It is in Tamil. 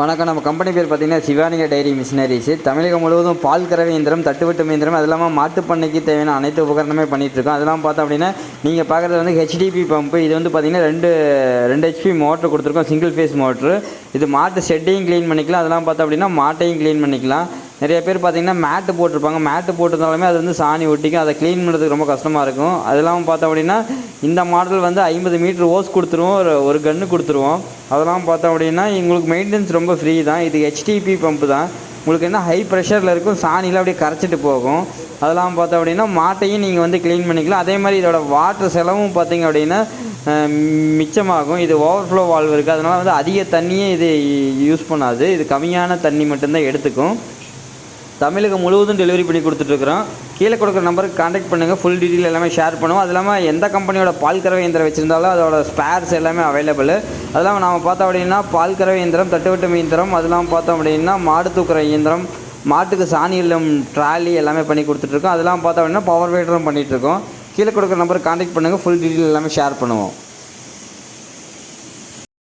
வணக்கம். நம்ம கம்பெனி பேர் பார்த்தீங்கன்னா சிவானிகா டைரி மிஷினரிஸ் தமிழகம் முழுவதும் பால் கறவை இயந்திரம் தட்டுவட்டு இயந்திரம் அது இல்லாமல் மாட்டுப் பண்ணைக்கு தேவையான அனைத்து உபகரணமே பண்ணிட்டு இருக்கோம். அதெல்லாம் பார்த்தோம் அப்படின்னா நீங்கள் பார்க்குறது வந்து ஹெச்டிபி பம்பு இது வந்து பார்த்தீங்கன்னா ரெண்டு ரெண்டு ஹெச்பி மோட்ரு கொடுத்துருக்கோம். சிங்கிள் ஃபேஸ் மோட்ரு இது மாட்டு ஷெட்டையும் க்ளீன் பண்ணிக்கலாம். அதெல்லாம் பார்த்தோம் அப்படின்னா மாட்டையும் க்ளீன் பண்ணிக்கலாம். நிறைய பேர் பார்த்தீங்கன்னா மேட்டு போட்டிருப்பாங்க. மேட்டு போட்டிருந்தாலுமே அது வந்து சாணி ஒட்டிக்கும். அதை க்ளீன் பண்ணுறதுக்கு ரொம்ப கஷ்டமாக இருக்கும். அது இல்லாமல் பார்த்தோம் அப்படின்னா இந்த மாடல் வந்து ஐம்பது மீட்ரு ஓஸ் கொடுத்துருவோம் ஒரு ஒரு கன்று கொடுத்துருவோம். அதெல்லாம் பார்த்தோம் அப்படின்னா உங்களுக்கு மெயின்டெனன்ஸ் ரொம்ப ஃப்ரீ தான். இது ஹெச்டிபி பம்பு தான். உங்களுக்கு என்ன ஹை ப்ரெஷரில் இருக்கும் சாணியில் அப்படியே கரைச்சிட்டு போகும். அதெல்லாம் பார்த்தோம் அப்படின்னா மாட்டையும் நீங்கள் வந்து க்ளீன் பண்ணிக்கலாம். அதே மாதிரி இதோட வாட்டர் செலவும் பார்த்தீங்க அப்படின்னா மிச்சமாகும். இது ஓவர்ஃப்ளோ வால்வ் இருக்குது அதனால் வந்து அதிக தண்ணியே இது யூஸ் பண்ணாது. இது கம்மியான தண்ணி மட்டும்தான் எடுத்துக்கும். தமிழகம் முழுவதும் டெலிவரி பண்ணி கொடுத்துட்ருக்குறோம். கீழே கொடுக்குற நம்பருக்கு காண்டாக்ட் பண்ணுங்கள் ஃபுல் டீட்டெயில் எல்லாமே ஷேர் பண்ணுவோம். அது இல்லாமல் எந்த கம்பெனியோட பால் கறவை இயந்திரம் வச்சுருந்தாலும் அதோட ஸ்பேர்ஸ் எல்லாமே அவைலபிள் அது இல்லாமல் நாம் பார்த்தோம் அப்படின்னா பால் கறவை இயந்திரம் தட்டுவட்டம் இயந்திரம் அது இல்லாமல் பார்த்தோம் அப்படின்னா மாடு தூக்குற இயந்திரம் மாட்டுக்கு சாணி இல்லம் ட்ராலி எல்லாமே பண்ணி கொடுத்துட்ருக்கோம். அதெல்லாம் பார்த்தோம் அப்படின்னா பவர் வேடரும் பண்ணிகிட்ருக்கோம் கீழே கொடுக்குற நம்பருக்கு காண்டாக்ட் பண்ணுங்கள் ஃபுல் டீட்டெயில் எல்லாமே ஷேர் பண்ணுவோம்.